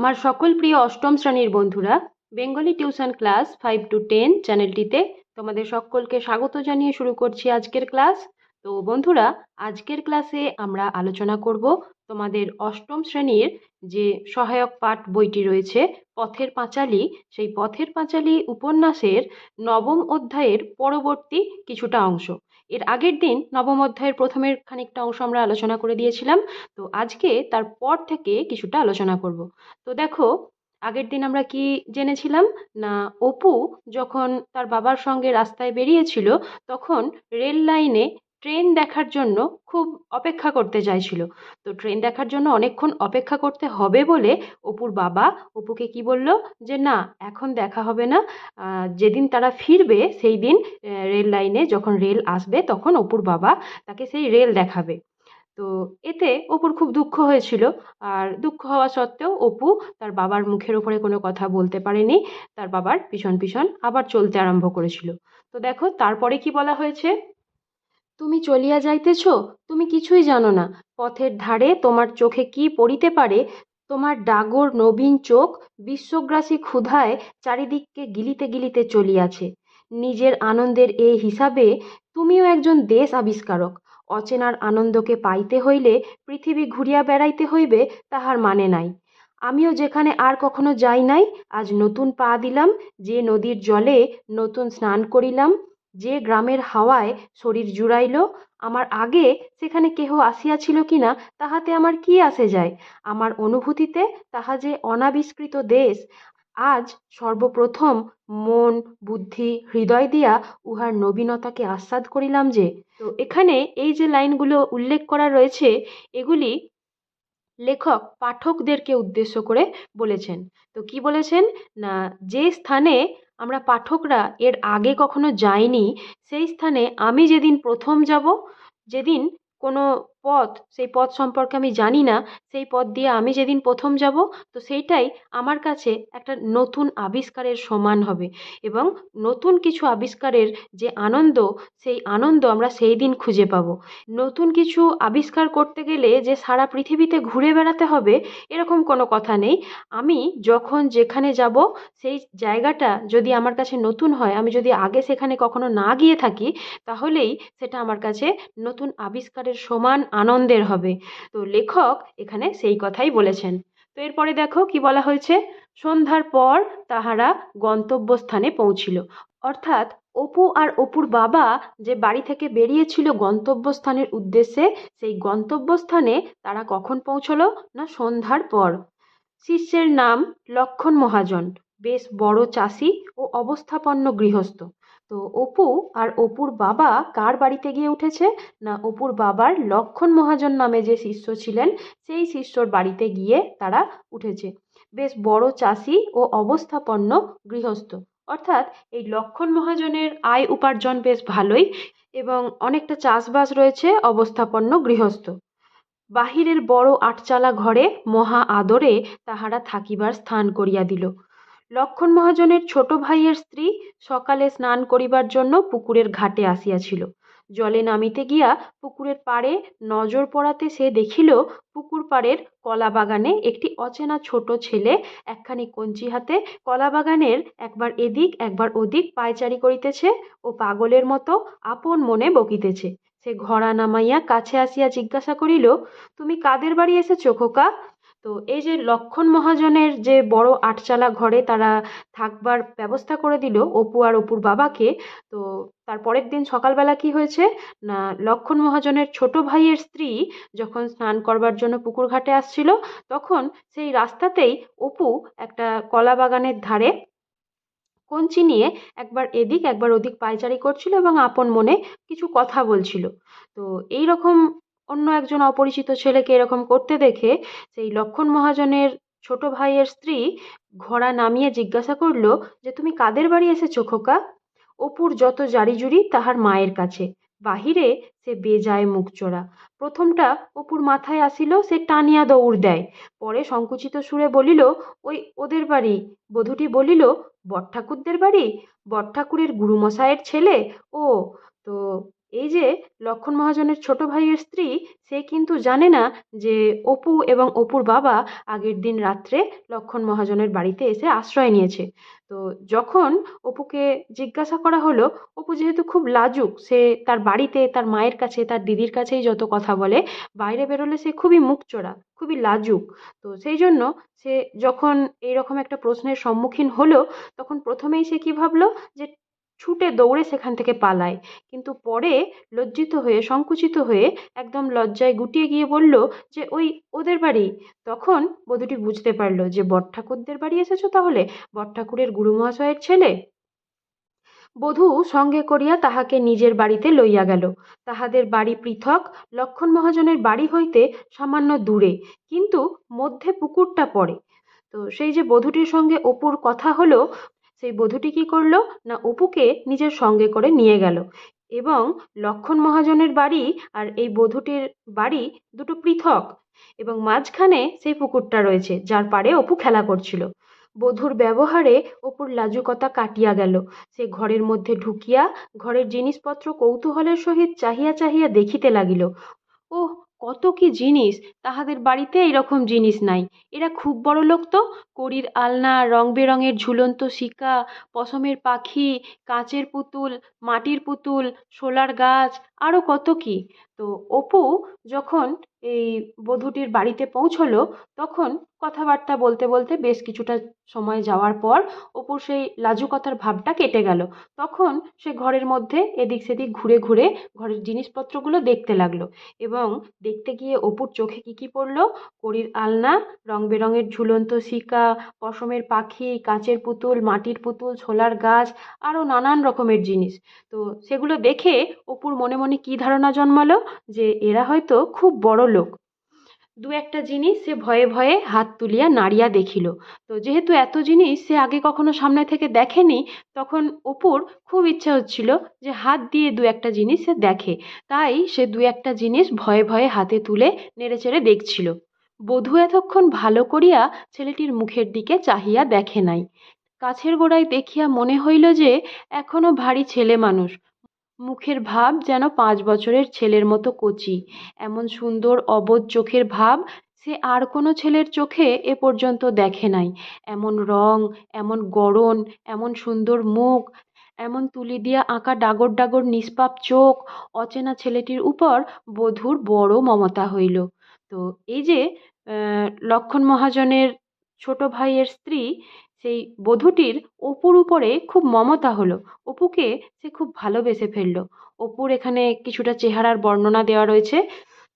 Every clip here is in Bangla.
আমার সকল প্রিয় অষ্টম শ্রেণির বন্ধুরা, Bengali tuition class five to ten চ্যানেলটিতে তোমাদের সকলকে স্বাগত জানিয়ে শুরু করছি আজকের ক্লাস। তো বন্ধুরা, আজকের ক্লাসে আমরা আলোচনা করব তোমাদের অষ্টম শ্রেণির যে সহায়ক পাঠ বইটি রয়েছে, পথের পাঁচালী। সেই পথের পাঁচালী উপন্যাসের নবম অধ্যায়ের পরবর্তী কিছুটা অংশ। এর আগের দিন নবম অধ্যায়ের প্রথমের খানিকটা অংশ আমরা আলোচনা করে দিয়েছিলাম। তো আজকে তার পর থেকে কিছুটা আলোচনা করব। তো দেখো, আগের দিন আমরা কি জেনেছিলাম? না, অপু যখন তার বাবার সঙ্গে রাস্তায় বেরিয়েছিল, তখন রেল লাইনে ট্রেন দেখার জন্য খুব অপেক্ষা করতে চাইছিল। তো ট্রেন দেখার জন্য অনেকক্ষণ অপেক্ষা করতে হবে বলে অপুর বাবা অপুকে কি বলল? যে না, এখন দেখা হবে না। যেদিন তারা ফিরবে সেই দিন রেল লাইনে যখন রেল আসবে তখন অপুর বাবা তাকে সেই রেল দেখাবে। তো এতে অপুর খুব দুঃখ হয়েছিল। আর দুঃখ হওয়া সত্ত্বেও অপু তার বাবার মুখের ওপরে কোনো কথা বলতে পারেনি। তার বাবার পিছন পিছন আবার চলতে আরম্ভ করেছিল। তো দেখো, তারপরে কি বলা হয়েছে? তুমি চলিয়া যাইতেছ, তুমি কিছুই জানো না। পথের ধারে তোমার চোখে কি পড়িতে পারে? তোমার ডাগর নবীন চোখ বিশ্বগ্রাসী ক্ষুধায় চারিদিককে গিলিতে গিলিতে চলিয়াছে। নিজের আনন্দের এই হিসাবে তুমিও একজন দেশ আবিষ্কারক। অচেনার আনন্দকে পাইতে হইলে পৃথিবী ঘুরিয়া বেড়াইতে হইবে, তাহার মানে নাই। আমিও যেখানে আর কখনো যাই নাই, আজ নতুন পা দিলাম, যে নদীর জলে নতুন স্নান করিলাম যে গ্রামের হাওয়ায় শরীর জুড়াইল, আমার আগে সেখানে কেহ আসিয়াছিল কিনা তাহাতে আমার কি আসে যায়? আমার অনুভূতিতে তাহা যে অনাবিষ্কৃত দেশ, আজ সর্বপ্রথম মন, বুদ্ধি, হৃদয় দিয়া উহার নবীনতাকে আস্বাদ করিলাম যে, তো এখানে এই যে লাইনগুলো উল্লেখ করা রয়েছে, এগুলি লেখক, পাঠকদেরকে উদ্দেশ্য করে বলেছেন। তো কি বলেছেন? না, যে স্থানে আমরা পাঠকরা এর আগে কখনো যাইনি সেই স্থানে আমি যেদিন প্রথম যাব যেদিন কোনো পথ, সেই পথ সম্পর্কে আমি জানি না, সেই পথ দিয়ে আমি যেদিন প্রথম যাব, তো সেইটাই আমার কাছে একটা নতুন আবিষ্কারের সমান হবে এবং নতুন কিছু আবিষ্কারের যে আনন্দ, সেই আনন্দ আমরা সেই দিন খুঁজে পাবো। নতুন কিছু আবিষ্কার করতে গেলে যে সারা পৃথিবীতে ঘুরে বেড়াতে হবে, এরকম কোনো কথা নেই। আমি যখন যেখানে যাব, সেই জায়গাটা যদি আমার কাছে নতুন হয়, আমি যদি আগে সেখানে কখনো না গিয়ে থাকি, তাহলেই সেটা আমার কাছে নতুন আবিষ্কারের সমান আনন্দের হবে। তো লেখক এখানে সেই কথাই বলেছেন। তো এরপরে দেখো কি বলা হয়েছে? সন্ধ্যার পর তাহারা গন্তব্যস্থানে পৌঁছিল। অর্থাৎ অপু আর অপুর বাবা যে বাড়ি থেকে বেরিয়েছিল গন্তব্যস্থানের উদ্দেশ্যে, সেই গন্তব্যস্থানে তারা কখন পৌঁছলো? না, সন্ধ্যার পর। শিষ্যের নাম লক্ষণ মহাজন। বেশ বড় চাষি ও অবস্থাপন্ন গৃহস্থ। তো অপু আর অপুর বাবা কার বাড়িতে গিয়ে উঠেছে? না, অপুর বাবার লক্ষণ মহাজন নামে যে শিষ্য ছিলেন, সেই শিষ্যর বাড়িতে গিয়ে তারা উঠেছে। বেশ বড় চাষি ও অবস্থাপন্ন গৃহস্থ। অর্থাৎ এই লক্ষণ মহাজনের আয় উপার্জন বেশ ভালোই এবং অনেকটা চাষবাস রয়েছে অবস্থাপন্ন গৃহস্থ। বাহিরের বড় আটচালা ঘরে মহা আদরে তাহারা থাকিবার স্থান করিয়া দিল। লক্ষণ মহাজনের ছোট ভাইয়ের স্ত্রী সকালে স্নান করিবার জন্য পুকুরের ঘাটে আসিয়াছিল। জলে নামিতে গিয়া পুকুরের পাড়ে নজর পড়াতে সে দেখিল, পুকুর পাড়ের কলা বাগানে একটি অচেনা ছোট ছেলে একখানি কঞ্চি হাতে কলা বাগানের একবার এদিক, একবার ওদিক পায়চারি করিতেছে ও পাগলের মতো আপন মনে বকিতেছে। সে ঘোড়া নামাইয়া কাছে আসিয়া জিজ্ঞাসা করিল, তুমি কাদের বাড়ি এসেছ খোকা? তো এই যে লক্ষণ মহাজনের যে বড় আটচালা ঘরে তারা থাকবার ব্যবস্থা করে দিল অপু আর অপুর বাবাকে, তো তার পরের দিন সকালবেলা কি হয়েছে? না, লক্ষণ মহাজনের ছোট ভাইয়ের স্ত্রী যখন স্নান করবার জন্য পুকুর ঘাটে আসছিল, তখন সেই রাস্তাতেই অপু একটা কলা বাগানের ধারে কঞ্চি নিয়ে একবার এদিক একবার ওদিক পায়চারি করছিল এবং আপন মনে কিছু কথা বলছিল। তো এই রকম অন্য একজন অপরিচিত ছেলেকে এরকম করতে দেখে সেই লক্ষণ মহাজনের ছোট ভাইয়ের স্ত্রী ঘোড়া নামিয়ে জিজ্ঞাসা করল যে, তুমি কাদের বাড়ি এসেছ খোকা? অপুর যত জারিজুরি তাহার মায়ের কাছে। বাহিরে সে বেজায় মুখ চোরা প্রথমটা অপুর মাথায় আসিল, সে টানিয়া দৌড় দেয়। পরে সংকুচিত সুরে বলিল, ওই ওদের বাড়ি? বধূটি বলিল, বটঠাকুরদের বাড়ি? বটঠাকুরের গুরুমশায়ের ছেলে? ও, তো এই যে লক্ষণ মহাজনের ছোট ভাইয়ের স্ত্রী, সে কিন্তু জানে না যে অপু এবং অপুর বাবা আগের দিন রাত্রে লক্ষণ মহাজনের বাড়িতে এসে আশ্রয় নিয়েছে। তো যখন অপুকে জিজ্ঞাসা করা হলো, অপু যেহেতু খুব লাজুক, সে তার বাড়িতে, তার মায়ের কাছে, তার দিদির কাছেই যত কথা বলে, বাইরে বেরোলে সে খুবই মুখ চোরা খুবই লাজুক। তো সেই জন্য সে যখন এইরকম একটা প্রশ্নের সম্মুখীন হলো, তখন প্রথমেই সে কি ভাবলো যে ছুটে দৌড়ে সেখান থেকে পালায়। কিন্তু পরে লজ্জিত হয়ে, সংকুচিত হয়ে একদম লজ্জায় গুটিয়ে গিয়ে বলল যে, ওই ওদের বাড়ি? তখন বধূটি বুঝতে পারল যে বটঠাকুরদের বাড়ি এসেছ তাহলে? বটঠাকুরের গুরু মহাশয়ের ছেলে? বধূ সঙ্গে করিয়া তাহাকে নিজের বাড়িতে লইয়া গেল। তাহাদের বাড়ি পৃথক, লক্ষণ মহাজনের বাড়ি হইতে সামান্য দূরে, কিন্তু মধ্যে পুকুরটা পড়ে। তো সেই যে বধূটির সঙ্গে অপুর কথা হলো সেই বধূটি কি করল? না অপুকে নিজের সঙ্গে করে নিয়ে গেল। এবং লক্ষণ মহাজনের বাড়ি আর এই বধূটির বাড়ি দুটো পৃথক। এবং মাঝখানে সেই পুকুরটা রয়েছে, যার পাড়ে অপু খেলা করছিল। বধূর ব্যবহারে অপুর লাজুকতা কাটিয়া গেল। সে ঘরের মধ্যে ঢুকিয়া ঘরের জিনিসপত্র কৌতূহলের সহিত চাহিয়া চাহিয়া দেখিতে লাগিল। ওহ কত কি জিনিস, তাহাদের বাড়িতে এরকম জিনিস নাই। এরা খুব বড় লোক তো, কড়ির আলনা রং বেরঙের ঝুলন্ত শিকা, পশমের পাখি, কাঁচের পুতুল, মাটির পুতুল, শোলার গাছ আরও কত কি। তো অপু যখন এই বধূটির বাড়িতে পৌঁছলো, তখন কথাবার্তা বলতে বলতে বেশ কিছুটা সময় যাওয়ার পর অপুর সেই লাজুকতার ভাবটা কেটে গেল। তখন সে ঘরের মধ্যে এদিক সেদিক ঘুরে ঘুরে ঘরের জিনিসপত্রগুলো দেখতে লাগল এবং দেখতে গিয়ে অপুর চোখে কী কী পড়ল? কড়ির আলনা, রং বেরঙের ঝুলন্ত শিকা, পশমের পাখি, কাঁচের পুতুল, মাটির পুতুল, ছোলার গাছ, আরও নানান রকমের জিনিস। তো সেগুলো দেখে অপুর মনে মনে কী ধারণা জন্মালো? যে এরা হয়তো খুব বড় লোক। দু একটা জিনিস সে ভয়ে ভয়ে হাত তুলিয়া নাড়িয়া দেখিল। তো যেহেতু এত জিনিস সে আগে কখনো সামনে থেকে দেখেনি, তখন অপুর খুব ইচ্ছা হচ্ছিল যে হাত দিয়ে দু একটা জিনিস সে দেখে। তাই সে দু একটা জিনিস ভয়ে ভয়ে হাতে তুলে নেড়েচেড়ে দেখছিল। বধূ এতক্ষণ ভালো করিয়া ছেলেটির মুখের দিকে চাহিয়া দেখে নাই। কাছের গোড়ায় দেখিয়া মনে হইল যে এখনও ভারী ছেলে মানুষ। মুখের ভাব যেন পাঁচ বছরের ছেলের মতো কচি। এমন সুন্দর, অবোধ চোখের ভাব সে আর কোনো ছেলের চোখে এ পর্যন্ত দেখে নাই। এমন রং, এমন গড়ন, এমন সুন্দর মুখ, এমন তুলি দিয়া আঁকা ডাগর ডাগর নিষ্পাপ চোখ, অচেনা ছেলেটির উপর বধূর বড় মমতা হইল। তো এই যে লক্ষণ মহাজনের ছোট ভাইয়ের স্ত্রী সেই বধূটির অপুর উপরে খুব মমতা হলো। অপুকে সে খুব ভালোবেসে ফেলল। অপুর এখানে কিছুটা চেহারার বর্ণনা দেওয়া রয়েছে।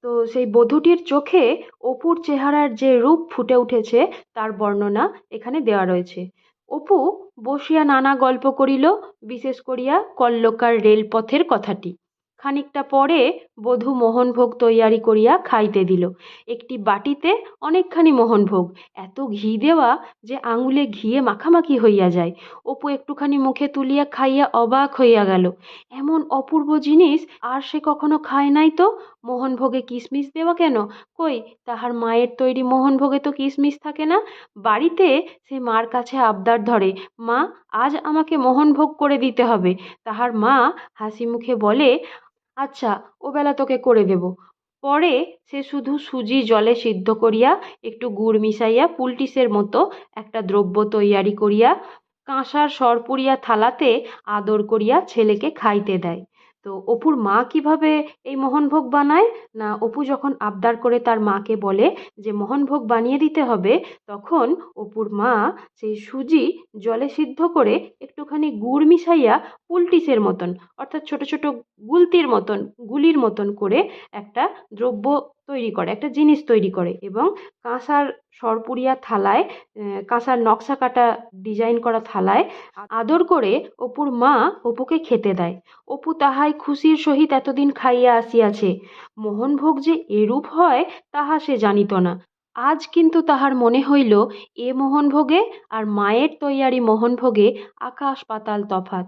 তো সেই বধূটির চোখে অপুর চেহারার যে রূপ ফুটে উঠেছে, তার বর্ণনা এখানে দেওয়া রয়েছে। অপু বসিয়া নানা গল্প করিল, বিশেষ করিয়া কল্লকার রেলপথের কথাটি। খানিকটা পরে বধূ মোহনভোগ তৈয়ারি করিয়া খাইতে দিল। একটি বাটিতে অনেকখানি মোহনভোগ, এত ঘি দেওয়া যে আঙুলে ঘিয়ে মাখামাখি হইয়া যায়। অপু একটুখানি মুখে তুলিয়া খাইয়া অবাক হইয়া গেল। এমন অপূর্ব জিনিস আর সে কখনো খায় নাই তো? মোহনভোগে কিশমিশ দেওয়া কেন? কই, তাহার মায়ের তৈরি মোহনভোগে তো কিশমিশ থাকে না। বাড়িতে সে মার কাছে আবদার ধরে, মা, আজ আমাকে মোহনভোগ করে দিতে হবে। তাহার মা হাসি মুখে বলে আচ্ছা ওবেলা তোকে করে দেব। পরে সে শুধু সুজি জলে সিদ্ধ করিয়া, একটু গুড় মিশাইয়া, পুলটিসের মতো একটা দ্রব্য তৈয়ারি করিয়া, কাঁসার সরপুরিয়া থালাতে আদর করিয়া ছেলেকে খাইতে দেয়। তো অপুর মা কীভাবে এই মোহনভোগ বানায়? না, অপু যখন আবদার করে তার মাকে বলে যে, মোহনভোগ বানিয়ে দিতে হবে, তখন অপুর মা সেই সুজি জলে সিদ্ধ করে একটুখানি গুড় মিশাইয়া পুলটিসের মতন, অর্থাৎ ছোট ছোট গুলতির মতন, গুলির মতন করে একটা দ্রব্য তৈরি করে, একটা জিনিস তৈরি করে এবং কাঁসার সরপুরিয়া থালায় কাঁসার নকশা কাটা ডিজাইন করা থালায় আদর করে অপুর মা অপুকে খেতে দেয়। অপু তাহাই খুশির সহিত এতদিন খাইয়া আসিয়াছে। মোহনভোগ যে এরূপ হয় তাহা সে জানিত না। আজ কিন্তু তাহার মনে হইল, এ মোহনভোগে আর মায়ের তৈয়ারি মোহনভোগে আকাশ পাতাল তফাত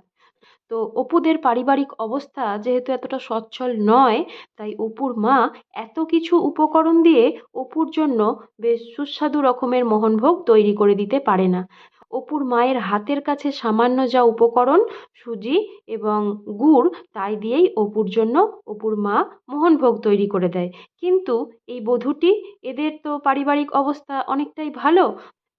তো অপুদের পারিবারিক অবস্থা যেহেতু এতটা সচ্ছল নয়, তাই অপুর মা এত কিছু উপকরণ দিয়ে অপুর জন্য বেশ সুস্বাদু রকমের মোহনভোগ তৈরি করে দিতে পারে না। অপুর মায়ের হাতের কাছে সামান্য যা উপকরণ, সুজি এবং গুড়, তাই দিয়েই অপুর জন্য অপুর মা মোহনভোগ তৈরি করে দেয়। কিন্তু এই বধূটি, এদের তো পারিবারিক অবস্থা অনেকটাই ভালো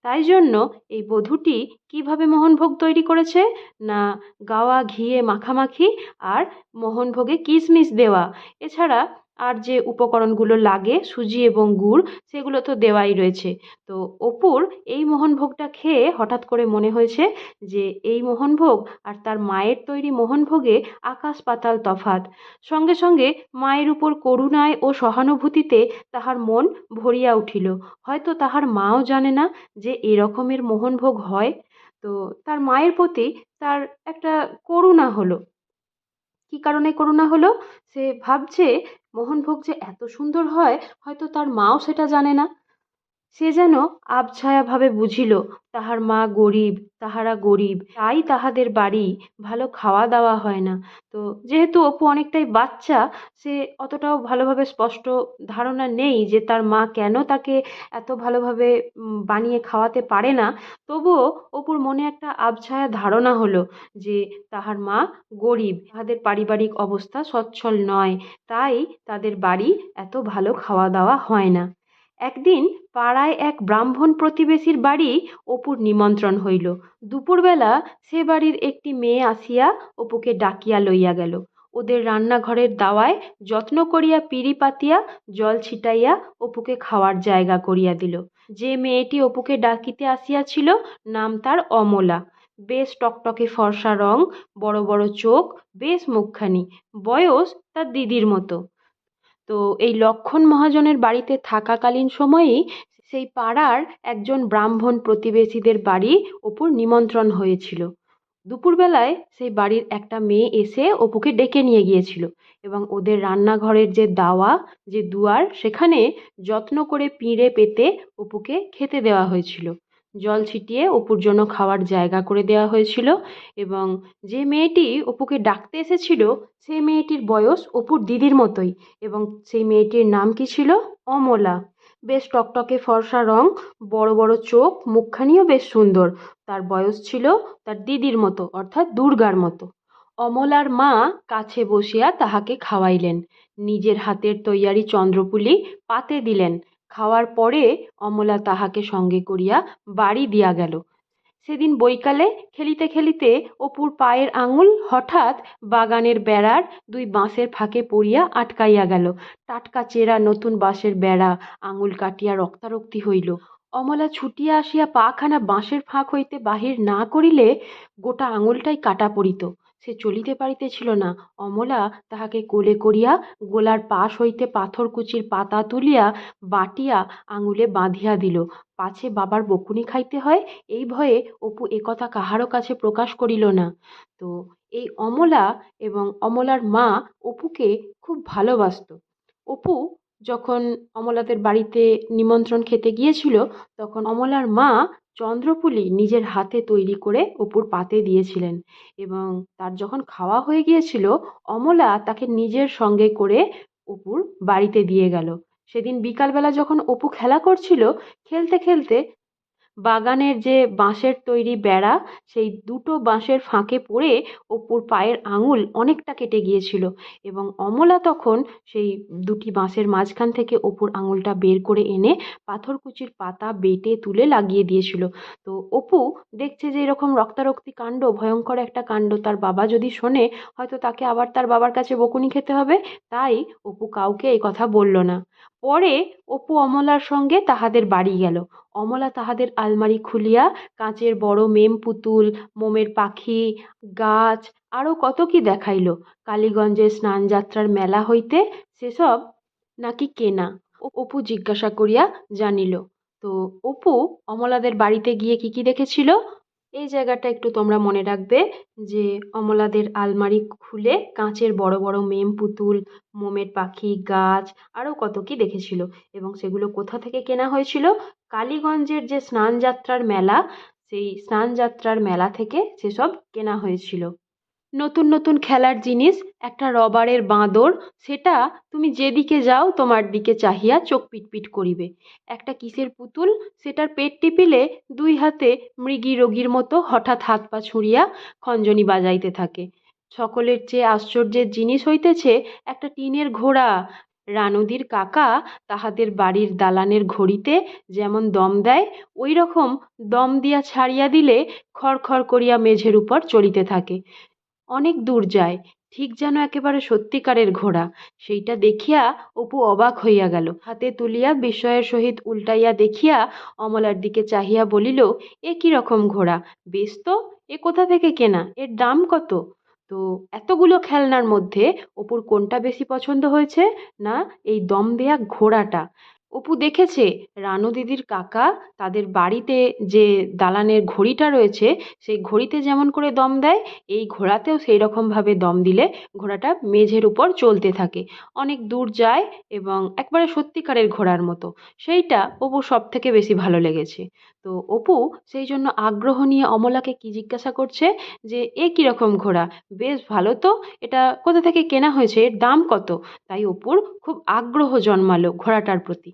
তাই জন্য এই বধূটি কীভাবে মোহনভোগ তৈরি করেছে? না, গাওয়া, ঘিয়ে, মাখামাখি আর মোহনভোগে কিশমিশ দেওয়া। এছাড়া আর যে উপকরণগুলো লাগে, সুজি এবং গুড়, সেগুলো তো দেওয়াই রয়েছে। তো অপুর এই মোহনভোগটা খেয়ে হঠাৎ করে মনে হয়েছে যে এই মোহনভোগ আর তার মায়ের তৈরি মোহনভোগে আকাশ পাতাল তফাত সঙ্গে সঙ্গে মায়ের উপর করুণায় ও সহানুভূতিতে তাহার মন ভরিয়া উঠিল। হয়তো তাহার মাও জানে না যে এরকমের মোহনভোগ হয়। তো তার মায়ের প্রতি তার একটা করুণা হলো। কী কারণে করুণা হলো? সে ভাবছে মোহনভোগ যে এত সুন্দর হয় হয়তো তার মাও সেটা জানে না। সে যেন আবছায়াভাবে বুঝিল, তাহার মা গরিব, তাহারা গরিব, তাই তাহাদের বাড়ি ভালো খাওয়া দাওয়া হয় না। তো যেহেতু অপু অনেকটাই বাচ্চা, সে অতটাও ভালোভাবে স্পষ্ট ধারণা নেই যে তার মা কেন তাকে এত ভালোভাবে বানিয়ে খাওয়াতে পারে না। তবুও অপুর মনে একটা আবছায়া ধারণা হলো যে তাহার মা গরিব, তাহাদের পারিবারিক অবস্থা সচ্ছল নয়, তাই তাদের বাড়ি এত ভালো খাওয়া দাওয়া হয় না। একদিন পাড়ায় এক ব্রাহ্মণ প্রতিবেশীর বাড়ি অপুর নিমন্ত্রণ হইল। দুপুরবেলা সে বাড়ির একটি মেয়ে আসিয়া অপুকে ডাকিয়া লইয়া গেল। ওদের রান্নাঘরের দাওয়ায় যত্ন করিয়া পিঁড়ি পাতিয়া জল ছিটাইয়া অপুকে খাওয়ার জায়গা করিয়া দিল। যে মেয়েটি অপুকে ডাকিতে আসিয়াছিল নাম তার অমলা। বেশ টকটকে ফর্সা রং, বড় বড় চোখ, বেশ মুখখানি। বয়স তার দিদির মতো। তো এই লক্ষণ মহাজনের বাড়িতে থাকাকালীন সময়েই সেই পাড়ার একজন ব্রাহ্মণ প্রতিবেশীদের বাড়ি অপুর নিমন্ত্রণ হয়েছিল। দুপুরবেলায় সেই বাড়ির একটা মেয়ে এসে অপুকে ডেকে নিয়ে গিয়েছিল এবং ওদের রান্নাঘরের যে দাওয়া, যে দুয়ার, সেখানে যত্ন করে পিঁড়ে পেতে অপুকে খেতে দেওয়া হয়েছিল। জল ছিটিয়ে অপুর জন্য খাওয়ার জায়গা করে দেওয়া হয়েছিল এবং যে মেয়েটি অপুকে ডাকতে এসেছিল সেই মেয়েটির বয়স অপুর দিদির মতোই এবং সেই মেয়েটির নাম কি ছিল? অমলা। বেশ টকটকে ফর্সা রং, বড় বড় চোখ, মুখখানিও বেশ সুন্দর। তার বয়স ছিল তার দিদির মতো, অর্থাৎ দুর্গার মতো। অমলার মা কাছে বসিয়া তাহাকে খাওয়াইলেন। নিজের হাতের তৈয়ারি চন্দ্রপুলি পাতে দিলেন। খাওয়ার পরে অমলা তাহাকে সঙ্গে করিয়া বাড়ি দিয়া গেল। সেদিন বৈকালে খেলিতে খেলিতে অপুর পায়ের আঙুল হঠাৎ বাগানের বেড়ার দুই বাঁশের ফাঁকে পড়িয়া আটকাইয়া গেল। টাটকা চেরা নতুন বাঁশের বেড়া আঙুল কাটিয়া রক্তারক্তি হইল। অমলা ছুটিয়া আসিয়া পাখানা বাঁশের ফাঁক হইতে বাহির না করিলে গোটা আঙুলটাই কাটা পড়িত। সে চলিতে পারিতেছিল না। অমলা তাহাকে কোলে করিয়া গোলার পাশ হইতে পাথরকুচির পাতা তুলিয়া বাটিয়া আঙুলে বাঁধিয়া দিল। পাছে বাবার বকুনি খাইতে হয়? এই ভয়ে অপু একথা কাহারও কাছে প্রকাশ করিল না। তো এই অমলা এবং অমলার মা অপুকে খুব ভালোবাসত। অপু যখন অমলাদের বাড়িতে নিমন্ত্রণ খেতে গিয়েছিল, তখন অমলার মা চন্দ্রপুলি নিজের হাতে তৈরি করে অপুর পাতে দিয়েছিলেন এবং তার যখন খাওয়া হয়ে গিয়েছিল, অমলা তাকে নিজের সঙ্গে করে অপুর বাড়িতে দিয়ে গেল। সেদিন বিকালবেলা যখন অপু খেলা করছিল, খেলতে খেলতে বাগানের যে বাঁশের তৈরি বেড়া, সেই দুটো বাঁশের ফাঁকে পড়ে অপুর পায়ের আঙুল অনেকটা কেটে গিয়েছিল এবং অমলা তখন সেই দুটি বাঁশের মাঝখান থেকে অপুর আঙুলটা বের করে এনে পাথরকুচির পাতা বেটে তুলে লাগিয়ে দিয়েছিল। তো অপু দেখছে যে এরকম রক্তারক্তি কাণ্ড, ভয়ঙ্কর একটা কাণ্ড, তার বাবা যদি শোনে, হয়তো তাকে আবার তার বাবার কাছে বকুনি খেতে হবে। তাই অপু কাউকে এই কথা বলল না। পরে অপু অমলার সঙ্গে তাহাদের বাড়ি গেল। অমলা তাহাদের আলমারি খুলিয়া কাঁচের বড় মেম পুতুল, মোমের পাখি, গাছ আরও কত কি দেখাইল। কালীগঞ্জের স্নানযাত্রার মেলা হইতে সেসব নাকি কেনা? অপু জিজ্ঞাসা করিয়া জানিল, তো অপু, অমলাদের বাড়িতে গিয়ে কি কি দেখেছিল? এই জায়গাটা একটু তোমরা মনে রাখবে যে অমলাদের আলমারি খুলে কাঁচের বড় বড় মেম পুতুল, মোমের পাখি, গাছ, আরও কত কি দেখেছিল এবং সেগুলো কোথা থেকে কেনা হয়েছিল? কালীগঞ্জের যে স্নানযাত্রার মেলা, সেই স্নানযাত্রার মেলা থেকে সেসব কেনা হয়েছিল। নতুন নতুন খেলার জিনিস, একটা রবারের বাঁদর, সেটা তুমি যেদিকে যাও তোমার দিকে চাহিয়া চোখ পিটপিট করিবে। একটা কিসের পুতুল, সেটার পেট টিপিলে দুই হাতে মৃগী রোগীর মতো হঠাৎ হাত পা ছুঁড়িয়া খঞ্জনি বাজাইতে থাকে। সকলের চেয়ে আশ্চর্যের জিনিস হইতেছে একটা টিনের ঘোড়া। রানুদির কাকা তাহাদের বাড়ির দালানের ঘড়িতে যেমন দম দেয়, ওই রকম দম দিয়া ছাড়িয়া দিলে খড়খড় করিয়া মেঝের উপর চলিতে থাকে। অনেক দূর যায়, ঠিক যেন একেবারে সত্যিকারের ঘোড়া। সেইটা দেখিয়া অপু অবাক হইয়া গেল। হাতে তুলিয়া বিস্ময়ের সহিত উল্টাইয়া দেখিয়া অমলার দিকে চাহিয়া বলিল, এ কি রকম ঘোড়া? বেশ তো, এ কোথা থেকে কেনা? এর দাম কত? তো এতগুলো খেলনার মধ্যে অপুর কোনটা বেশি পছন্দ হয়েছে? না, এই দম দেয়া ঘোড়াটা। অপু দেখেছে রানু দিদির কাকা তাদের বাড়িতে যে দালানের ঘড়িটা রয়েছে, সেই ঘড়িতে যেমন করে দম দেয়, এই ঘোড়াতেও সেই রকমভাবে দম দিলে ঘোড়াটা মেঝের উপর চলতে থাকে। অনেক দূর যায় এবং একবারে সত্যিকারের ঘোড়ার মতো। সেইটা অপু সব থেকে বেশি ভালো লেগেছে। তো অপু সেই জন্য আগ্রহ নিয়ে অমলাকে কি জিজ্ঞাসা করছে যে, এ কীরকম ঘোড়া? বেশ ভালো তো, এটা কোথা থেকে কেনা হয়েছে? এর দাম কত? তাই অপুর খুব আগ্রহ জন্মালো ঘোড়াটার প্রতি।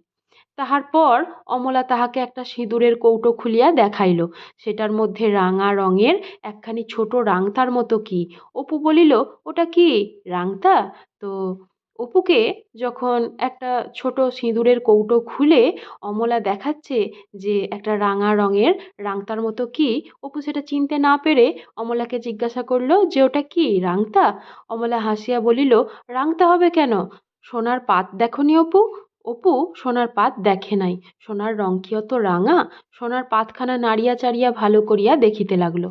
তাহার পর অমলা তাহাকে একটা সিঁদুরের কৌটো খুলিয়া দেখাইল। সেটার মধ্যে রাঙা রঙের একখানি ছোট রাংতার মতো কি? অপু বলিল, ওটা কি রাংতা তো অপুকে যখন একটা ছোট সিঁদুরের কৌটো খুলে অমলা দেখাচ্ছে যে একটা রাঙা রঙের রাংতার মতো কি, অপু সেটা চিনতে না পেরে অমলাকে জিজ্ঞাসা করল, যে ওটা কি রাংতা অমলা হাসিয়া বলিল রাংতা হবে কেন? সোনার পাত দেখনি অপু? অপু সোনার পাত দেখে নাই। সোনার রং কি অত রাঙা? সোনার পাতখানা নাড়িয়া চাড়িয়া ভালো করিয়া দেখিতে লাগল।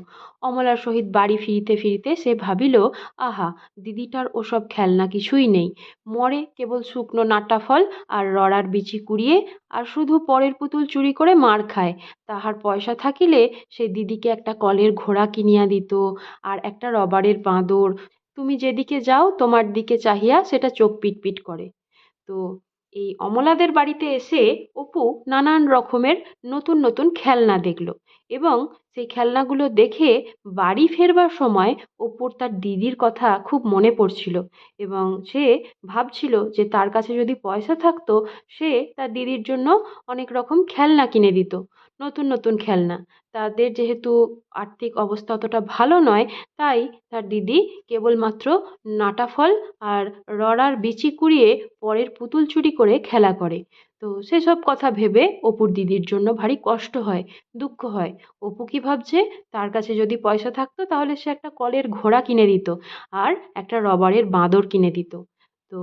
অমলার সহিত বাড়ি ফিরিতে ফিরিতে সে ভাবিল, আহা, দিদিটার ওসব খেলনা কিছুই নেই। মরে কেবল শুকনো নাটা ফল আর রড়ার বিচি কুড়িয়ে আর শুধু পরের পুতুল চুরি করে মার খায়। তাহার পয়সা থাকিলে সে দিদিকে একটা কলের ঘোড়া কিনিয়া দিত আর একটা রবারের বাঁদর। তুমি যেদিকে যাও, তোমার দিকে চাহিয়া সেটা চোখ পিটপিট করে। তো এই অমলাদের বাড়িতে এসে অপু নানান রকমের নতুন নতুন খেলনা দেখল এবং সেই খেলনাগুলো দেখে বাড়ি ফেরবার সময় অপুর তার দিদির কথা খুব মনে পড়ছিল এবং সে ভাবছিল যে তার কাছে যদি পয়সা থাকতো সে তার দিদির জন্য অনেক রকম খেলনা কিনে দিত, নতুন নতুন খেলনা। তাদের যেহেতু আর্থিক অবস্থা অতটা ভালো নয়, তাই তার দিদি কেবলমাত্র নাটা ফল আর রড়ার বিচি কুড়িয়ে পরের পুতুল চুরি করে খেলা করে। তো সেসব কথা ভেবে অপুর দিদির জন্য ভারী কষ্ট হয়, দুঃখ হয়। অপু কী ভাবছে, তার কাছে যদি পয়সা থাকতো তাহলে সে একটা কলের ঘোড়া কিনে দিত আর একটা রবারের বাঁদর কিনে দিত। তো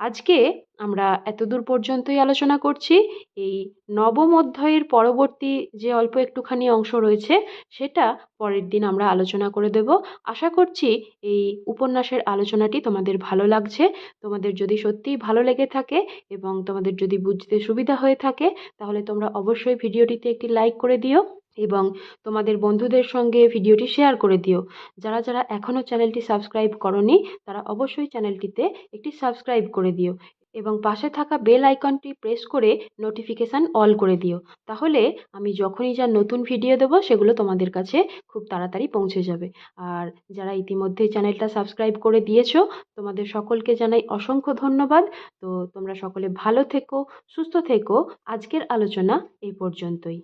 আজকে আমরা এতদূর পর্যন্তই আলোচনা করছি। এই নবম অধ্যায়ের পরবর্তী যে অল্প একটুখানি অংশ রয়েছে, সেটা পরের দিন আমরা আলোচনা করে দেব। আশা করছি এই উপন্যাসের আলোচনাটি তোমাদের ভালো লাগছে। তোমাদের যদি সত্যিই ভালো লেগে থাকে এবং তোমাদের যদি বুঝতে সুবিধা হয়ে থাকে, তাহলে তোমরা অবশ্যই ভিডিওটিতে একটি লাইক করে দিও। এবং তোমাদের বন্ধুদের সঙ্গে ভিডিওটি শেয়ার করে দিও। যারা যারা এখনও চ্যানেলটি সাবস্ক্রাইব করনি, তারা অবশ্যই চ্যানেলটিতে একটি সাবস্ক্রাইব করে দিও এবং পাশে থাকা বেল আইকনটি প্রেস করে নোটিফিকেশান অল করে দিও। তাহলে আমি যখনই যা নতুন ভিডিও দেবো, সেগুলো তোমাদের কাছে খুব তাড়াতাড়ি পৌঁছে যাবে। আর যারা ইতিমধ্যে চ্যানেলটা সাবস্ক্রাইব করে দিয়েছ, তোমাদের সকলকে জানাই অসংখ্য ধন্যবাদ। তো তোমরা সকলে ভালো থেকো, সুস্থ থেকো। আজকের আলোচনা এই পর্যন্তই।